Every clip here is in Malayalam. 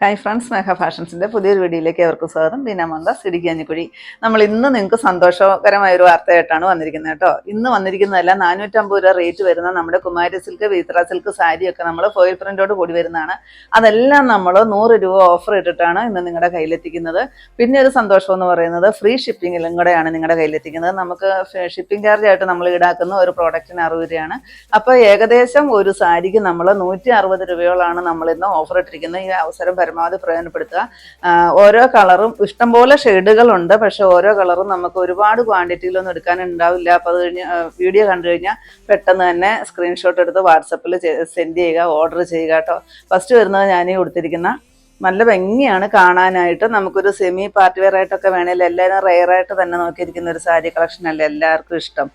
ഹായ് ഫ്രണ്ട്സ് സ്നേഹ ഫാഷൻസിന്റെ പുതിയൊരു വീഡിയോയിലേക്ക് അവർക്ക് സ്വാഗതം. ബീന മന്ദാസ് ഇടുക്കിയഞ്ഞിക്കുഴി നമ്മൾ ഇന്ന് നിങ്ങൾക്ക് സന്തോഷകരമായ ഒരു വാർത്തയായിട്ടാണ് വന്നിരിക്കുന്നത് കേട്ടോ. ഇന്ന് വന്നിരിക്കുന്നതല്ല നാനൂറ്റമ്പത് രൂപ റേറ്റ് വരുന്ന നമ്മുടെ കുമാരി സിൽക്ക് വീത്ര സിൽക്ക് സാരിയൊക്കെ നമ്മൾ ഫോയിൽ പ്രിന്റോട് കൂടി വരുന്നതാണ്. അതെല്ലാം നമ്മൾ നൂറ് രൂപ ഓഫർ ഇട്ടിട്ടാണ് ഇന്ന് നിങ്ങളുടെ കയ്യിലെത്തിക്കുന്നത്. പിന്നെ ഒരു സന്തോഷം എന്ന് പറയുന്നത് ഫ്രീ ഷിപ്പിങ്ങിലും കൂടെയാണ് നിങ്ങളുടെ കയ്യിലെത്തിക്കുന്നത്. നമുക്ക് ഷിപ്പിംഗ് ചാർജ് ആയിട്ട് നമ്മൾ ഈടാക്കുന്ന ഒരു പ്രോഡക്റ്റിന് അറുപത് രൂപയാണ്. അപ്പോൾ ഏകദേശം ഒരു സാരിക്ക് നമ്മൾ നൂറ്റി അറുപത് രൂപയോളാണ് നമ്മൾ ഇന്ന് ഓഫർ ഇട്ടിരിക്കുന്നത്. ഈ അവസരം പരമാവധി പ്രയോജനപ്പെടുത്തുക. ഓരോ കളറും ഇഷ്ടംപോലെ ഷെയ്ഡുകളുണ്ട്. പക്ഷെ ഓരോ കളറും നമുക്ക് ഒരുപാട് ക്വാണ്ടിറ്റിയിലൊന്നും എടുക്കാനുണ്ടാവില്ല. അപ്പോൾ അത് കഴിഞ്ഞ് വീഡിയോ കണ്ടു കഴിഞ്ഞാൽ പെട്ടെന്ന് തന്നെ സ്ക്രീൻഷോട്ട് എടുത്ത് വാട്സപ്പിൽ സെൻഡ് ചെയ്യുക ഓർഡർ ചെയ്യുക കേട്ടോ. ഫസ്റ്റ് വരുന്നത് ഈ കൊടുത്തിരിക്കുന്ന നല്ല ഭംഗിയാണ് കാണാനായിട്ട്. നമുക്കൊരു സെമി പാർട്ടി വെയർ ആയിട്ടൊക്കെ വേണമെങ്കിൽ എല്ലാവരും റെയർ ആയിട്ട് തന്നെ നോക്കിയിരിക്കുന്ന ഒരു സാരി കളക്ഷൻ അല്ലേ? എല്ലാവർക്കും ഇഷ്ടം.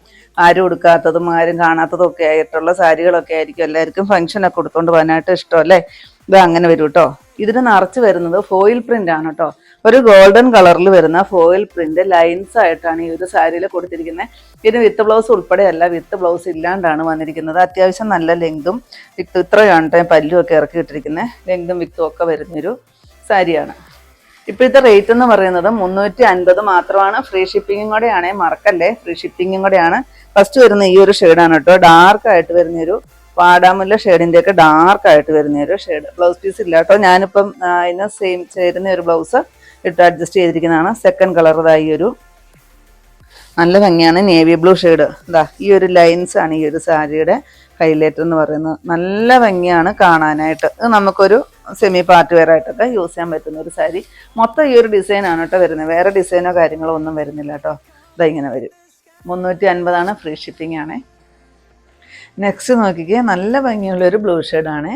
ആരും ഉടുക്കാത്തതും ആരും കാണാത്തതും ഒക്കെ ആയിട്ടുള്ള സാരികളൊക്കെ ആയിരിക്കും. എല്ലാവർക്കും ഫംഗ്ഷനൊക്കെ കൊടുത്തുകൊണ്ട് പോകാനായിട്ട് ഇഷ്ടം അല്ലേ? ഇത് അങ്ങനെ വരും കേട്ടോ ഇതിന് നിറച്ച് വരുന്നത് ഫോയിൽ പ്രിന്റ് ആണ് കേട്ടോ ഒരു ഗോൾഡൻ കളറിൽ വരുന്ന ഫോയിൽ പ്രിന്റ് ലൈൻസ് ആയിട്ടാണ് ഈ ഒരു സാരിയിൽ കൊടുത്തിരിക്കുന്നത്. ഇതിന് വിത്ത് ബ്ലൗസ് ഉൾപ്പെടെയല്ല വിത്ത് ബ്ലൗസ് ഇല്ലാണ്ടാണ് വന്നിരിക്കുന്നത്. അത്യാവശ്യം നല്ല ലെങ്തും വിത്ത് ഇത്രയാണ് പല്ലും ഒക്കെ ഇറക്കി ഇട്ടിരിക്കുന്നത് ലെങ്തും വിത്തും ഒക്കെ വരുന്നൊരു സാരിയാണ് ഇപ്പോഴത്തെ റേറ്റ് എന്ന് പറയുന്നത് മുന്നൂറ്റി അൻപത് മാത്രമാണ് ഫ്രീ ഷിപ്പിങ്ങും കൂടെയാണേ. മറക്കല്ലേ? ഫ്രീ ഷിപ്പിങ്ങും കൂടെയാണ്. ഫസ്റ്റ് വരുന്ന ഈ ഒരു ഷെയ്ഡാണ് കേട്ടോ ഡാർക്ക് ആയിട്ട് വരുന്നൊരു വാടാമുല്ല ഷെയ്ഡിന്റെ ഒക്കെ ഡാർക്ക് ആയിട്ട് വരുന്ന ഒരു ഷെയ്ഡ് ബ്ലൗസ് പീസ് ഇല്ല കേട്ടോ ഞാനിപ്പം അതിന് സെയിം ചേരുന്ന ഒരു ബ്ലൗസ് ഇട്ട് അഡ്ജസ്റ്റ് ചെയ്തിരിക്കുന്നതാണ്. സെക്കൻഡ് ഈ ഒരു. നല്ല ഭംഗിയാണ്. നേവി ബ്ലൂ ഷെയ്ഡ് ഇതാ ഈ ഒരു ലൈൻസ് ആണ് ഈ ഒരു സാരിയുടെ ഹൈലൈറ്റ് എന്ന് പറയുന്നത്. നല്ല ഭംഗിയാണ് കാണാനായിട്ട്. ഇത് നമുക്കൊരു സെമി പാർട്ടി വെയർ ആയിട്ടൊക്കെ യൂസ് ചെയ്യാൻ പറ്റുന്ന ഒരു സാരി. മൊത്തം ഈ ഒരു ഡിസൈൻ ആണ് കേട്ടോ വരുന്നത്. വേറെ ഡിസൈനോ കാര്യങ്ങളോ ഒന്നും വരുന്നില്ല കേട്ടോ. ഇതാ ഇങ്ങനെ വരും. മുന്നൂറ്റി അൻപതാണ് ഫ്രീ ഷിപ്പിംഗ് ആണേ. നെക്സ്റ്റ് നോക്കിക്കേ നല്ല ഭംഗിയുള്ളൊരു ബ്ലൂ ഷെയ്ഡാണ്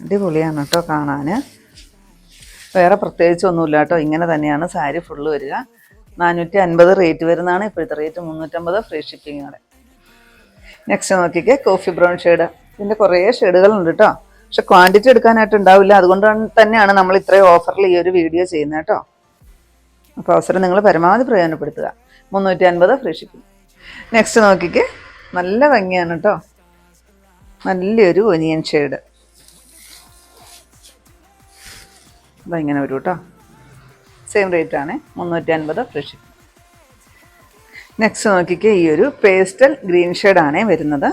അടിപൊളിയാണ് കേട്ടോ കാണാൻ വേറെ പ്രത്യേകിച്ച് ഒന്നുമില്ല കേട്ടോ ഇങ്ങനെ തന്നെയാണ് സാരി ഫുള്ള് വരിക. നാനൂറ്റി അൻപത് റേറ്റ് വരുന്നതാണ് ഇപ്പോഴത്തെ റേറ്റ് മുന്നൂറ്റമ്പത് ഫ്രീ ഷിപ്പിങ്ങോടെ നെക്സ്റ്റ് നോക്കിക്കേ കോഫി ബ്രൗൺ ഷെയ്ഡ് ഇതിന്റെ കുറേ ഷെയ്ഡുകളുണ്ട് കേട്ടോ പക്ഷെ ക്വാണ്ടിറ്റി എടുക്കാനായിട്ട് ഉണ്ടാവില്ല അതുകൊണ്ട് തന്നെയാണ് നമ്മൾ ഇത്രയും ഓഫറിൽ ഈ ഒരു വീഡിയോ ചെയ്യുന്നത് കേട്ടോ അപ്പോൾ അവസരം നിങ്ങൾ പരമാവധി പ്രയോജനപ്പെടുത്തുക. മുന്നൂറ്റി അൻപത് ഫ്രീ ഷിപ്പിംഗ് നെക്സ്റ്റ് നോക്കിക്കേ നല്ല ഭംഗിയാണ് കേട്ടോ നല്ലൊരു ഒനിയൻ ഷെയ്ഡ് ഇങ്ങനെ വരും കേട്ടോ സെയിം റേറ്റ് ആണ്. മുന്നൂറ്റി അൻപത് ഫ്രീ ഷിപ്പിംഗ് നെക്സ്റ്റ് നോക്കിക്കേ ഈ ഒരു പേസ്റ്റൽ ഗ്രീൻ ഷെയ്ഡാണേ വരുന്നത്.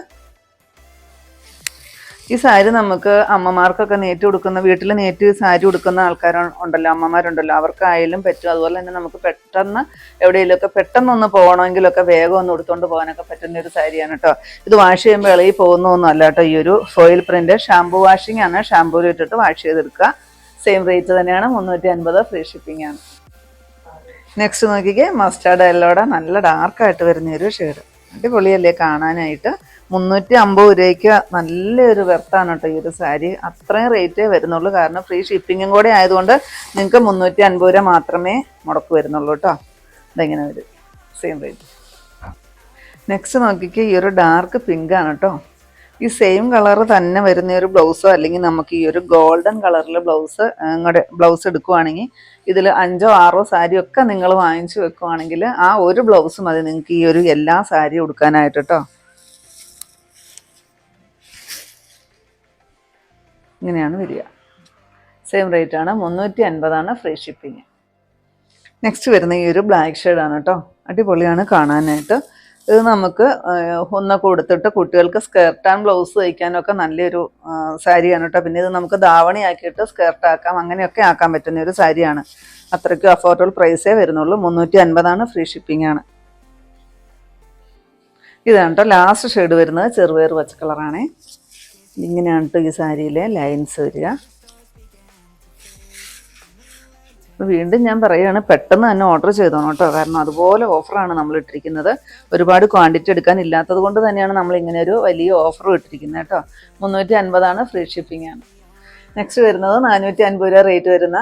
ഈ സാരി നമുക്ക് അമ്മമാർക്കൊക്കെ നേറ്റ് കൊടുക്കുന്ന വീട്ടിൽ നേറ്റ് സാരി കൊടുക്കുന്ന ആൾക്കാർ ഉണ്ടല്ലോ അമ്മമാരുണ്ടല്ലോ അവർക്കായാലും പറ്റും. അതുപോലെ തന്നെ നമുക്ക് പെട്ടെന്ന് എവിടെയെങ്കിലുമൊക്കെ പെട്ടെന്നൊന്ന് പോകണമെങ്കിലൊക്കെ വേഗം ഒന്ന് എടുത്തുകൊണ്ട് പോകാനൊക്കെ പറ്റുന്ന ഒരു സാരിയാണ് കേട്ടോ ഇത് വാഷ് ചെയ്യുമ്പോൾ ഇളകി പോകുന്നൊന്നും അല്ല കേട്ടോ ഈ ഒരു ഫോയിൽ പ്രിന്റ് ഷാംപൂ വാഷിംഗ് ആണ്. ഷാംപൂയിൽ ഇട്ടിട്ട് വാഷ് ചെയ്തെടുക്കുക. സെയിം റേറ്റ് തന്നെയാണ്. മുന്നൂറ്റി അൻപത് ഫ്രീ ഷിപ്പിംഗ് ആണ്. നെക്സ്റ്റ് നോക്കിക്കേ മസ്റ്റാർഡ് എല്ലോടെ നല്ല ഡാർക്കായിട്ട് വരുന്ന ഒരു ഷെയ്ഡ് അടിപൊളിയല്ലേ കാണാനായിട്ട്? മുന്നൂറ്റി അമ്പത് രൂപയ്ക്ക് നല്ലൊരു വെർത്താണ് കേട്ടോ ഈ ഒരു സാരി. അത്രയും റേറ്റേ വരുന്നുള്ളൂ. കാരണം ഫ്രീ ഷിപ്പിങ്ങും കൂടെ ആയതുകൊണ്ട് നിങ്ങൾക്ക് മുന്നൂറ്റി അൻപത് രൂപ മാത്രമേ മുടക്ക് വരുന്നുള്ളൂ കേട്ടോ. ഇതെങ്ങനെ വരും? സെയിം റേറ്റ് നെക്സ്റ്റ് നോക്കിക്ക് ഈ ഒരു ഡാർക്ക് പിങ്ക് ആണ് കേട്ടോ. ഈ സെയിം കളർ തന്നെ വരുന്ന ഒരു ബ്ലൗസോ അല്ലെങ്കിൽ നമുക്ക് ഈ ഒരു ഗോൾഡൻ കളറിൽ ബ്ലൗസ് ഇങ്ങോട്ട് ബ്ലൗസ് എടുക്കുവാണെങ്കിൽ ഇതിൽ അഞ്ചോ ആറോ സാരിയൊക്കെ നിങ്ങൾ വാങ്ങിച്ചു വെക്കുവാണെങ്കിൽ ആ ഒരു ബ്ലൗസ് മതി നിങ്ങൾക്ക് ഈ ഒരു എല്ലാ സാരിയും ഉടുക്കാനായിട്ട് കേട്ടോ. ഇങ്ങനെയാണ് വരിക. സെയിം റേറ്റ് ആണ്. മുന്നൂറ്റി അൻപതാണ് ഫ്രീ ഷിപ്പിങ് നെക്സ്റ്റ് വരുന്ന ഈ ഒരു ബ്ലാക്ക് ഷെയ്ഡാണ് കേട്ടോ അടിപൊളിയാണ് കാണാനായിട്ട്. ഇത് നമുക്ക് ഒന്നൊക്കെ ഒന്ന് കൊടുത്തിട്ട് കുട്ടികൾക്ക് സ്കേർട്ട് ആൻഡ് ബ്ലൗസ് തയ്ക്കാനൊക്കെ നല്ലൊരു സാരിയാണ് കേട്ടോ പിന്നെ ഇത് നമുക്ക് ധാവണി ആക്കിയിട്ട് സ്കേർട്ട് ആക്കാം. അങ്ങനെയൊക്കെ ആക്കാൻ പറ്റുന്ന ഒരു സാരിയാണ് അത്രയ്ക്കും അഫോർഡബിൾ പ്രൈസേ വരുന്നുള്ളൂ. മുന്നൂറ്റി അൻപതാണ് ഫ്രീ ഷിപ്പിംഗ് ആണ്. ഇതാണ് കേട്ടോ ലാസ്റ്റ് ഷെയ്ഡ് വരുന്നത്. ചെറുപയർ പച്ച കളറാണേ ഇങ്ങനെയാണ് ഈ സാരിയിലെ ലൈൻസ് വരിക. വീണ്ടും ഞാൻ പറയുകയാണ് പെട്ടെന്ന് തന്നെ ഓർഡർ ചെയ്തോണം കേട്ടോ. കാരണം അതുപോലെ ഓഫറാണ് നമ്മൾ ഇട്ടിരിക്കുന്നത്. ഒരുപാട് ക്വാണ്ടിറ്റി എടുക്കാൻ ഇല്ലാത്തത് കൊണ്ട് തന്നെയാണ് നമ്മൾ ഇങ്ങനെ ഒരു വലിയ ഓഫർ ഇട്ടിരിക്കുന്നത് കേട്ടോ. മുന്നൂറ്റി അൻപതാണ് ഫ്രീ ഷിപ്പിംഗ് ആണ്. നെക്സ്റ്റ് വരുന്നത് നാനൂറ്റി അൻപത് രൂപ റേറ്റ് വരുന്ന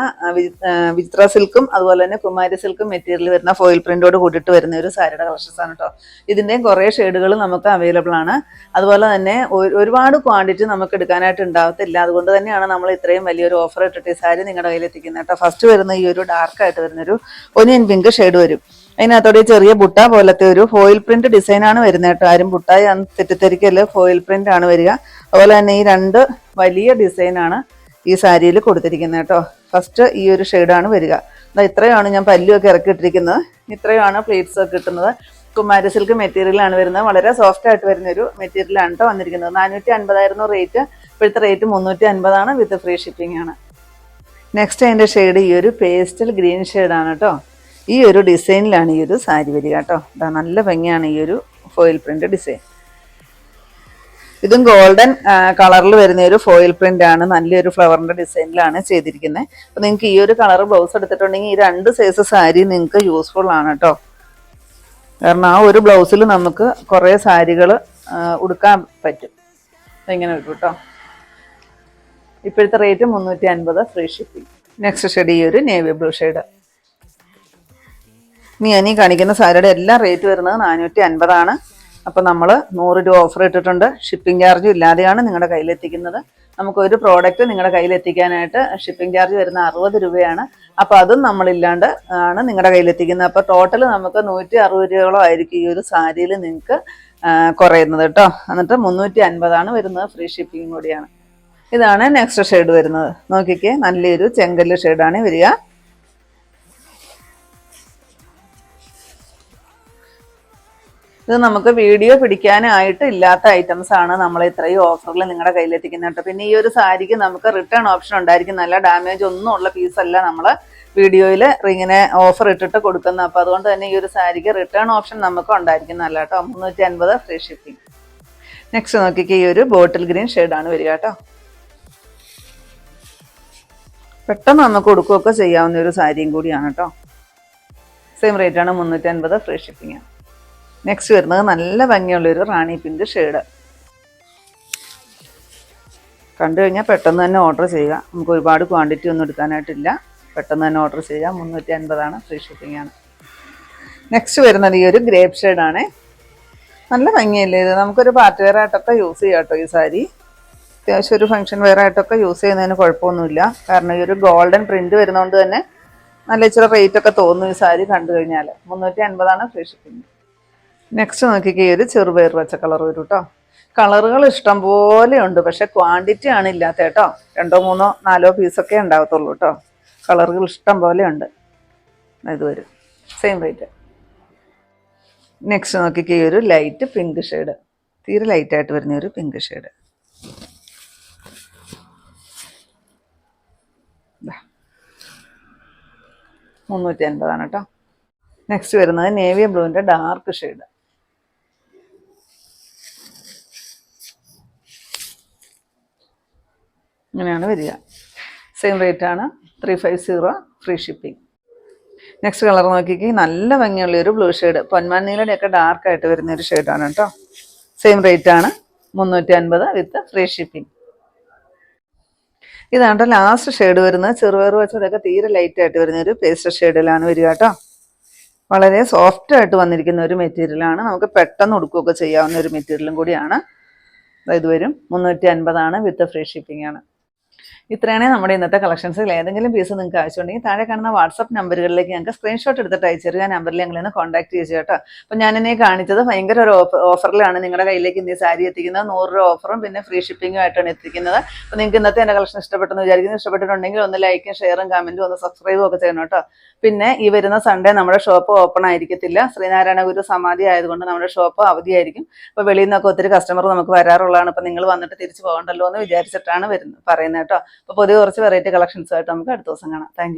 വിചിത്ര സിൽക്കും അതുപോലെ തന്നെ കുമാരി സിൽക്കും മെറ്റീരിയൽ വരുന്ന ഫോയിൽ പ്രിന്റോട് കൂടിയിട്ട് വരുന്ന ഒരു സാരിയുടെ കളക്ഷൻസ് ആണ് കേട്ടോ ഇതിന്റെയും കുറേ ഷെയ്ഡുകൾ നമുക്ക് അവൈലബിൾ ആണ്. അതുപോലെ തന്നെ ഒരുപാട് ക്വാണ്ടിറ്റി നമുക്ക് എടുക്കാനായിട്ട് ഉണ്ടാവത്തില്ല. അതുകൊണ്ട് തന്നെയാണ് നമ്മൾ ഇത്രയും വലിയൊരു ഓഫർ ഇട്ടിട്ട് ഈ സാരി നിങ്ങളുടെ കയ്യിൽ എത്തിക്കുന്നത് കേട്ടോ ഫസ്റ്റ് വരുന്ന ഈ ഒരു ഡാർക്ക് ആയിട്ട് വരുന്നൊരു ഒനിയൻ പിങ്ക് ഷെയ്ഡ് വരും. അതിനകത്തോടെ ചെറിയ ബുട്ട പോലത്തെ ഒരു ഫോയിൽ പ്രിന്റ് ഡിസൈൻ ആണ് വരുന്നത് കേട്ടോ ആരും ബുട്ടായി തെറ്റിദ്ധരിക്കൽ ഫോയിൽ പ്രിന്റ് ആണ് വരിക. അതുപോലെ തന്നെ ഈ രണ്ട് വലിയ ഡിസൈൻ ആണ് ഈ സാരിയിൽ കൊടുത്തിരിക്കുന്നത് കേട്ടോ. ഫസ്റ്റ് ഈ ഒരു ഷെയ്ഡാണ് വരിക. ദാ ഇത്രയാണ് ഞാൻ പല്ലുമൊക്കെ ഇറക്കിയിട്ടിരിക്കുന്നത്. ഇത്രയാണ് പ്ലേറ്റ്സ് ഒക്കെ കിട്ടുന്നത്. കുമാര സിൽക്ക് മെറ്റീരിയലാണ് വരുന്നത്. വളരെ സോഫ്റ്റ് ആയിട്ട് വരുന്ന ഒരു മെറ്റീരിയലാണ് കേട്ടോ വന്നിരിക്കുന്നത്. നാനൂറ്റി അൻപതായിരുന്നു റേറ്റ് ഇപ്പോഴത്തെ റേറ്റ് മുന്നൂറ്റി അൻപതാണ് വിത്ത് ഫ്രീ ഷിപ്പിംഗ് ആണ്. നെക്സ്റ്റ് അതിന്റെ ഷെയ്ഡ് ഈ ഒരു പേസ്റ്റൽ ഗ്രീൻ ഷെയ്ഡാണ് കേട്ടോ. ഈ ഒരു ഡിസൈനിലാണ് ഈ ഒരു സാരി വരിക കേട്ടോ. നല്ല ഭംഗിയാണ് ഈ ഒരു ഫോയിൽ പ്രിന്റ് ഡിസൈൻ ഇതും ഗോൾഡൻ കളറിൽ വരുന്ന ഒരു ഫോയിൽ പ്രിന്റ് ആണ്. നല്ലൊരു ഫ്ലവറിന്റെ ഡിസൈനിലാണ് ചെയ്തിരിക്കുന്നത് അപ്പൊ നിങ്ങൾക്ക് ഈ ഒരു കളർ ബ്ലൗസ് എടുത്തിട്ടുണ്ടെങ്കിൽ ഈ രണ്ട് സൈസ് സാരി നിങ്ങൾക്ക് യൂസ്ഫുൾ ആണ് കേട്ടോ കാരണം ആ ഒരു ബ്ലൗസിൽ നമുക്ക് കുറേ സാരികൾ ഉടുക്കാൻ പറ്റും. ഇങ്ങനെ വരും കേട്ടോ ഇപ്പോഴത്തെ റേറ്റ് മുന്നൂറ്റി അൻപത് ഫ്രീ ഷിപ്പിംഗ് നെക്സ്റ്റ് ഷെയ്ഡ് ഈ ഒരു നേവി ബ്ലൂ ഷെയ്ഡ് ഇനി ഞാൻ ഈ കാണിക്കുന്ന സാരിയുടെ എല്ലാ റേറ്റ് വരുന്നത് നാനൂറ്റി അൻപതാണ് അപ്പോൾ നമ്മൾ നൂറ് രൂപ ഓഫർ ഇട്ടിട്ടുണ്ട്. ഷിപ്പിംഗ് ചാർജും ഇല്ലാതെയാണ് നിങ്ങളുടെ കയ്യിലെത്തിക്കുന്നത്. നമുക്ക് ഒരു പ്രോഡക്റ്റ് നിങ്ങളുടെ കയ്യിലെത്തിക്കാനായിട്ട് ഷിപ്പിംഗ് ചാർജ് വരുന്ന അറുപത് രൂപയാണ്. അപ്പോൾ അതും നമ്മളില്ലാണ്ട് ആണ് നിങ്ങളുടെ കയ്യിലെത്തിക്കുന്നത്. അപ്പോൾ ടോട്ടൽ നമുക്ക് നൂറ്റി അറുപത് രൂപയോളം ആയിരിക്കും ഈ ഒരു സാരിയിൽ നിങ്ങൾക്ക് കുറയുന്നത് കേട്ടോ. എന്നിട്ട് മുന്നൂറ്റി അൻപതാണ് വരുന്നത് ഫ്രീ ഷിപ്പിംഗ് കൂടിയാണ്. ഇതാണ് നെക്സ്റ്റ് ഷെയ്ഡ് വരുന്നത്. നോക്കിക്കേ നല്ലൊരു ചെങ്കല്ല് ഷെയ്ഡാണ് വരിക. ഇത് നമുക്ക് വീഡിയോ പിടിക്കാനായിട്ട് ഇല്ലാത്ത ഐറ്റംസ് ആണ് നമ്മൾ ഇത്രയും ഓഫറിൽ നിങ്ങളുടെ കയ്യിലെത്തിക്കുന്നത് കേട്ടോ. പിന്നെ ഈ ഒരു സാരിക്ക് നമുക്ക് റിട്ടേൺ ഓപ്ഷൻ ഉണ്ടായിരിക്കും. നല്ല ഡാമേജ് ഒന്നും ഉള്ള പീസല്ല നമ്മൾ വീഡിയോയിൽ ഇങ്ങനെ ഓഫർ ഇട്ടിട്ട് കൊടുക്കുന്നത്. അപ്പോൾ അതുകൊണ്ട് തന്നെ ഈ ഒരു സാരിക്ക് റിട്ടേൺ ഓപ്ഷൻ നമുക്ക് ഉണ്ടായിരിക്കുന്നതല്ല കേട്ടോ. മുന്നൂറ്റി അൻപത് ഫ്രീ ഷിപ്പിംഗ് നെക്സ്റ്റ് നോക്കിക്കേ ഈ ഒരു ബോട്ടിൽ ഗ്രീൻ ഷെയ്ഡാണ് വരിക കേട്ടോ. പെട്ടെന്ന് നമുക്ക് കൊടുക്കുകയൊക്കെ ചെയ്യാവുന്ന ഒരു സാരിയും കൂടിയാണ് കേട്ടോ. സെയിം റേറ്റ് ആണ് മുന്നൂറ്റി അൻപത് ഫ്രീ ഷിപ്പിംഗ് നെക്സ്റ്റ് വരുന്നത് നല്ല ഭംഗിയുള്ളൊരു റാണി പിങ്ക് ഷെയ്ഡ്. കണ്ടു കഴിഞ്ഞാൽ പെട്ടെന്ന് തന്നെ ഓർഡർ ചെയ്യുക. നമുക്ക് ഒരുപാട് ക്വാണ്ടിറ്റി ഒന്നും എടുക്കാനായിട്ടില്ല. പെട്ടെന്ന് തന്നെ ഓർഡർ ചെയ്യുക. മുന്നൂറ്റി അൻപതാണ് ഫ്രീ ഷിപ്പിംഗ് ആണ്. നെക്സ്റ്റ് വരുന്നത് ഈ ഒരു ഗ്രേപ്പ് ആണ്. നല്ല ഭംഗിയല്ലേ ഇത്? നമുക്കൊരു പാർട്ടി വെയർ ആയിട്ടൊക്കെ യൂസ് ചെയ്യാം കേട്ടോ ഈ സാരി. അത്യാവശ്യം ഒരു ഫംഗ്ഷൻ വെയർ ആയിട്ടൊക്കെ യൂസ് ചെയ്യുന്നതിന് കുഴപ്പമൊന്നുമില്ല. കാരണം ഈ ഒരു ഗോൾഡൻ പ്രിന്റ് വരുന്നതുകൊണ്ട് തന്നെ നല്ല ഇച്ചിരി റേറ്റ് ഒക്കെ തോന്നും ഈ സാരി കണ്ടു കഴിഞ്ഞാൽ മുന്നൂറ്റി അൻപതാണ് ഫ്രീ ഷിപ്പിംഗ് നെക്സ്റ്റ് നോക്കിക്കേ ഒരു ചെറുപയർ പച്ച കളർ വരും കേട്ടോ കളറുകൾ ഇഷ്ടം പോലെ ഉണ്ട് പക്ഷെ ക്വാണ്ടിറ്റി ആണ് ഇല്ലാത്ത കേട്ടോ രണ്ടോ മൂന്നോ നാലോ പീസൊക്കെ ഉണ്ടാകത്തുള്ളൂ കേട്ടോ കളറുകൾ ഇഷ്ടം പോലെ ഉണ്ട്. ഇത് വരും. സെയിം റേറ്റ് നെക്സ്റ്റ് നോക്കിക്കേ ഒരു ലൈറ്റ് പിങ്ക് ഷെയ്ഡ് തീരെ ലൈറ്റായിട്ട് വരുന്ന ഒരു പിങ്ക് ഷെയ്ഡ് മുന്നൂറ്റി അൻപതാണ് കേട്ടോ നെക്സ്റ്റ് വരുന്നത് നേവി ബ്ലൂവിന്റെ ഡാർക്ക് ഷെയ്ഡ് ഇങ്ങനെയാണ് വരിക. സെയിം റേറ്റ് ആണ്. Three five zero free shipping next colour നോക്കിക്കി. നല്ല ഭംഗിയുള്ള ഒരു ബ്ലൂ ഷെയ്ഡ് പൊന്മാൻ നീലയുടെയൊക്കെ ഡാർക്ക് ആയിട്ട് വരുന്ന ഒരു ഷെയ്ഡാണ് കേട്ടോ. സെയിം റേറ്റ് ആണ്. മുന്നൂറ്റി അൻപത് വിത്ത് ഫ്രീ ഷിപ്പിംഗ് ഇതാണ് ലാസ്റ്റ് ഷെയ്ഡ് വരുന്നത്. ചെറുപയർ വെച്ചതൊക്കെ തീരെ ലൈറ്റ് ആയിട്ട് വരുന്ന ഒരു പേസ്റ്റർ ഷെയ്ഡിലാണ് വരിക കേട്ടോ. വളരെ സോഫ്റ്റ് ആയിട്ട് വന്നിരിക്കുന്ന ഒരു മെറ്റീരിയലാണ് നമുക്ക് പെട്ടെന്ന് ഉടുക്കുകയൊക്കെ ചെയ്യാവുന്ന ഒരു മെറ്റീരിയലും കൂടിയാണ്. ഇത് വരും. മുന്നൂറ്റി അൻപതാണ് വിത്ത് ഫ്രീ ഷിപ്പിംഗ് ആണ്. ഇത്രയാണ് നമ്മുടെ ഇന്നത്തെ കളക്ഷൻസിൽ ഏതെങ്കിലും പീസ് നിങ്ങൾക്ക് ആവശ്യമുണ്ടെങ്കിൽ താഴെ കാണുന്ന വാട്സപ്പ് നമ്പറുകളിലേക്ക് ഞങ്ങൾക്ക് സ്ക്രീൻഷോട്ട് എടുത്തിട്ട് അയച്ചു തരിക. നമ്പറിൽ ഞങ്ങൾ ഇന്ന് കോൺടാക്ട് ചെയ്തു കേട്ടോ അപ്പം ഞാൻ എന്നെ കാണിച്ചത് ഭയങ്കര ഒരു ഓഫറിലാണ് നിങ്ങളുടെ കയ്യിലേക്ക് ഇന്ന് സാരി എത്തിക്കുന്നത്. നൂറ് രൂപ ഓഫറും പിന്നെ ഫ്രീ ഷിപ്പിംഗും ആയിട്ടാണ് എത്തിക്കുന്നത്. അപ്പോൾ നിങ്ങൾക്ക് ഇന്നത്തെ എന്റെ കളക്ഷൻ ഇഷ്ടപ്പെട്ടെന്ന് വിചാരിക്കുന്നു. ഇഷ്ടപ്പെട്ടിട്ടുണ്ടെങ്കിൽ ഒന്ന് ലൈക്കും ഷെയറും കമന്റും ഒന്ന് സബ്സ്ക്രൈബും ഒക്കെ ചെയ്യണം കേട്ടോ. പിന്നെ ഈ വരുന്ന സൺഡേ നമ്മുടെ ഷോപ്പ് ഓപ്പൺ ആയിരിക്കത്തില്ല. ശ്രീനാരായണ ഗുരു സമാധി ആയതുകൊണ്ട് നമ്മുടെ ഷോപ്പ് അവധിയായിരിക്കും. അപ്പോൾ വെളിയിൽ നിന്നൊക്കെ ഒത്തിരി കസ്റ്റമർ നമുക്ക് വരാറുള്ളതാണ്. അപ്പോൾ നിങ്ങൾ വന്നിട്ട് തിരിച്ചു പോകണ്ടല്ലോ എന്ന് വിചാരിച്ചിട്ടാണ് വരുന്നത് പറയുന്നത് കേട്ടോ. അപ്പോൾ പുതിയ കുറച്ച് വെറൈറ്റി കളക്ഷൻസ് ആയിട്ട് നമുക്ക് അടുത്ത ദിവസം കാണാം. താങ്ക്